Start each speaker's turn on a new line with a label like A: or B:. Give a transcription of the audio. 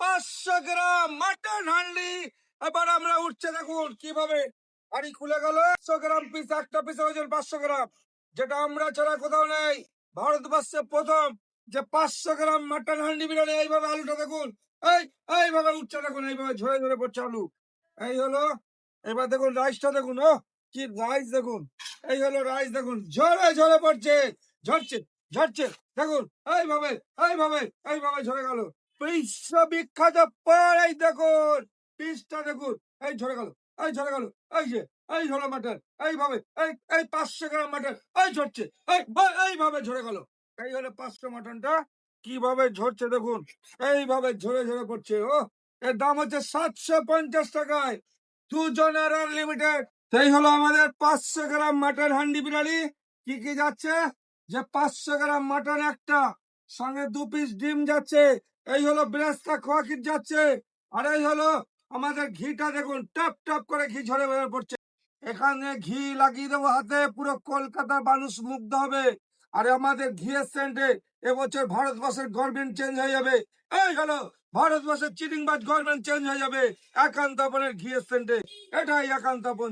A: পাঁচশো গ্রাম মাটন আমরা উঠছে, দেখুন কীভাবে খুলে গ্রাম পিস একটা পিস পাঁচশো গ্রাম। যেটা আমরা ছাড়া কোথাও ভারতবর্ষে প্রথম যে পাঁচশো গ্রাম মাটন হান্ডি বিরিয়ানি, এইভাবে আলুটা দেখুন। এই, এইভাবে উঠছে, দেখুন, এইভাবে ঝরে ঝরে পড়ছে আলু। এই হলো, এবার দেখুন রাইসটা দেখুন ও কি রাইস দেখুন। এই হলো রাইস দেখুন, ঝরে ঝরে পড়ছে, ঝরছে। ঝরছে দেখুন, এই ভাবে এইভাবে এইভাবে এইভাবে ঝরে গেল। বিশ্ববিখ্যাত পর এই দেখুন পিসটা দেখুন, এই ঝরে গেল, এই ঝরে গেল, এই যে, এই হলো মাটন এইভাবে এই এই পাঁচশো গ্রাম মাটন এই ঝরছে, এই, এই- এইভাবে ঝরে গেল। এই হলো পাঁচশো মাটনটা, কীভাবে ঝরছে দেখুন এইভাবে ঝরে ঝরে পড়ছে, ও, এর দাম হচ্ছে সাতশো পঞ্চাশ টাকায়, দুজনের লিমিটেড সেই হলো আমাদের পাঁচশো গ্রাম মাটন হান্ডি বিরিয়ানি কি কি যাচ্ছে? যে পাঁচশো গ্রাম মাটন একটা, সঙ্গে দু পিস ডিম যাচ্ছে, এই হলো ব্রেস্তা খোয়া যাচ্ছে, আর এই হলো আমাদের ঘিটা দেখুন, টপ টপ করে ঘি ঝরে বের পড়ছে। এখানে ঘি লাগিয়ে দেবো হাতে, পুরো কলকাতার মানুষ মুগ্ধ হবে। আর আমাদের ঘিয়ের সেন্টে এবছর ভারতবর্ষের গভর্নমেন্ট চেঞ্জ হয়ে যাবে। এই হলো ভারতবর্ষের চিটিংবাজ গভর্নমেন্ট চেঞ্জ হয়ে যাবে একান্তপনের ঘিয়ের সেন্টে এটাই একান্ত আপন